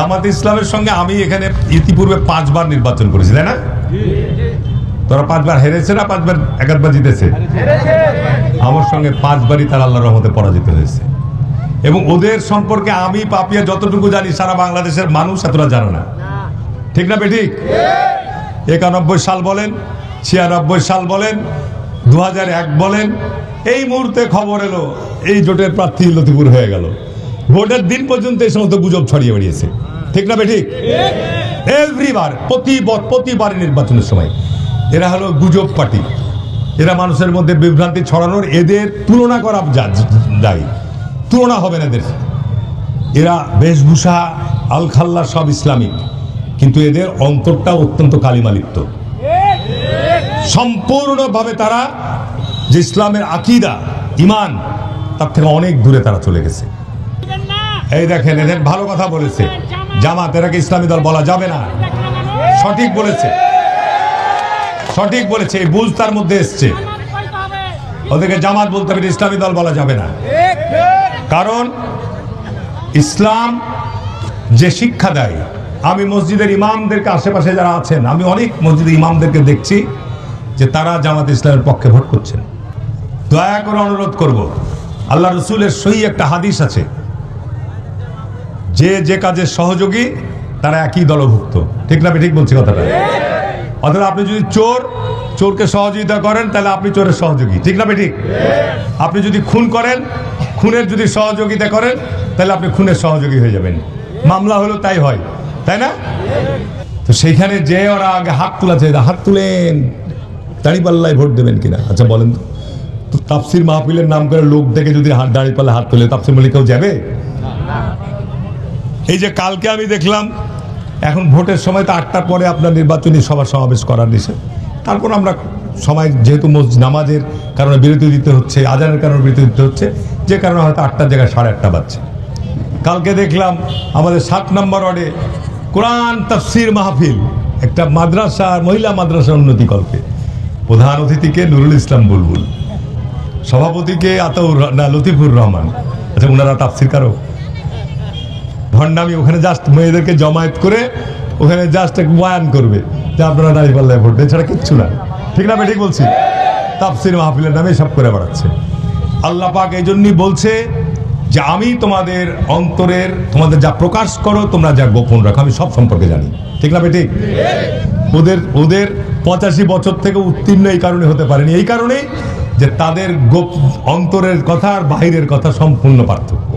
জামাত ইসলামের সঙ্গে আমি এখানে ইতিপূর্বে পাঁচবার নির্বাচন করেছি, তাই না? তোরা পাঁচবার হেরেছে না পাঁচবার একাধবার জিতেছে? আমার সঙ্গে পাঁচবারই তার আল্লাহ রহমতে পরাজিত হয়েছে। এবং ওদের সম্পর্কে আমি, পাপিয়া, যতটুকু জানি, সারা বাংলাদেশের মানুষ এতটা জানে না। ঠিক না বেঠিক? একানব্বই সাল বলেন, ছিয়ানব্বই সাল বলেন দু বলেন, এই মুহূর্তে খবর এলো, এই জোটের প্রার্থী লতিপুর হয়ে গেল। ভোটের দিন পর্যন্ত এই সমস্ত গুজব ছড়িয়ে বেরিয়েছে ঠিক না বেঠিক? এভরিবার প্রতিবার নির্বাচনের সময়। এরা হলো গুজব পার্টি। এরা মানুষের মধ্যে বিভ্রান্তি ছড়ানোর এদের তুলনা করা যায় তুলনা হবে না এদের। এরা বেশভূষা, আলখাল্লা সব ইসলামিক কিন্তু এদের অন্তরটা অত্যন্ত কালিমালিপ্ত। সম্পূর্ণভাবে তারা যে ইসলামের আকিদা, ইমান, তার থেকে অনেক দূরে তারা চলে গেছে। এই দেখেন, এদের ভালো কথা বলেছে। জামাত এরাকে ইসলামী দল বলা যাবে না। সঠিক বলেছে। সঠিক বলেছে, এই বুঝ তার মধ্যে এসছে। ওদেরকে জামাত বলতে হবে ইসলামী দল বলা যাবে না। কারণ ইসলাম যে শিক্ষা দেয়, আমি মসজিদের ইমামদেরকে আশেপাশে যারা আছেন, আমি অনেক মসজিদের ইমামদেরকে দেখছি যে তারা জামাত ইসলামের পক্ষে ভোট করছেন। দয়া করে অনুরোধ করব, আল্লাহ রসুলের সই একটা হাদিস আছে। যে যে কাজের সহযোগী, তারা একই দলভুক্ত। ঠিক না ঠিক বলছি কথাটা? অথবা আপনি যদি চোর, চোরকে সহযোগিতা করেন, তাহলে আপনি চোরের সহযোগী। ঠিক না ঠিক? আপনি যদি খুন করেন, খুনের যদি সহযোগিতা করেন, তাহলে আপনি খুনের সহযোগী হয়ে যাবেন। মামলা হলো তাই হয়, তাই না? তো সেইখানে যে ওরা আগে হাত তুলেছে হাত তুলেন দাঁড়িপাল্লায় ভোট দেবেন কিনা? আচ্ছা বলেন তো। তাপসির মাহফিলের নাম করে লোক দেখে যদি হাত দাঁড়িপাল্লা হাত তুলে তাপসির বলে কেউ যাবে? এই যে কালকে আমি দেখলাম, এখন ভোটের সময় তো আটটার পরে আপনার নির্বাচনী সভা সমাবেশ করার নিষেধ। তারপর আমরা সময় যেহেতু নামাজের কারণে বিরতি দিতে হচ্ছে, আজানের কারণে বিরতি দিতে হচ্ছে, যে কারণে হয়তো আটটার জায়গায় সাড়ে আটটা বাজছে। কালকে দেখলাম আমাদের সাত নম্বর ওয়ার্ডে কোরআন তাফসির মাহফিল, একটা মাদ্রাসা মহিলা মাদ্রাসা উন্নতি কল্পে। প্রধান অতিথিকে নুরুল ইসলাম বুলবুল, সভাপতিকে আতাউর না, লতিফুর রহমান। আচ্ছা ওনারা তাফসির কারও ভণ্ডামি, ওখানে জাস্ট মেয়েদেরকে জমায়েত করে ওখানে জাস্ট এক বয়ান করবে যে আপনারা দাঁড়িয়ে পাল্লায় ভোট এছাড়া কিচ্ছু না। ঠিক না আমি ঠিক বলছি। তাফসির মাহফিলের নামে সব করে বেড়াচ্ছে। আল্লাহ পাক এই জন্যই বলছে যে আমি তোমাদের অন্তরের, তোমাদের যা প্রকাশ করো, তোমরা যা গোপন রাখো, আমি সব সম্পর্কে জানি। ঠিক না বেঠিক ওদের ওদের পঁচাশি বছর থেকে উত্তীর্ণ এই কারণে হতে পারেনি। এই কারণেই যে তাদের গোপ অন্তরের কথা আর বাহিরের কথা সম্পূর্ণ পার্থক্য।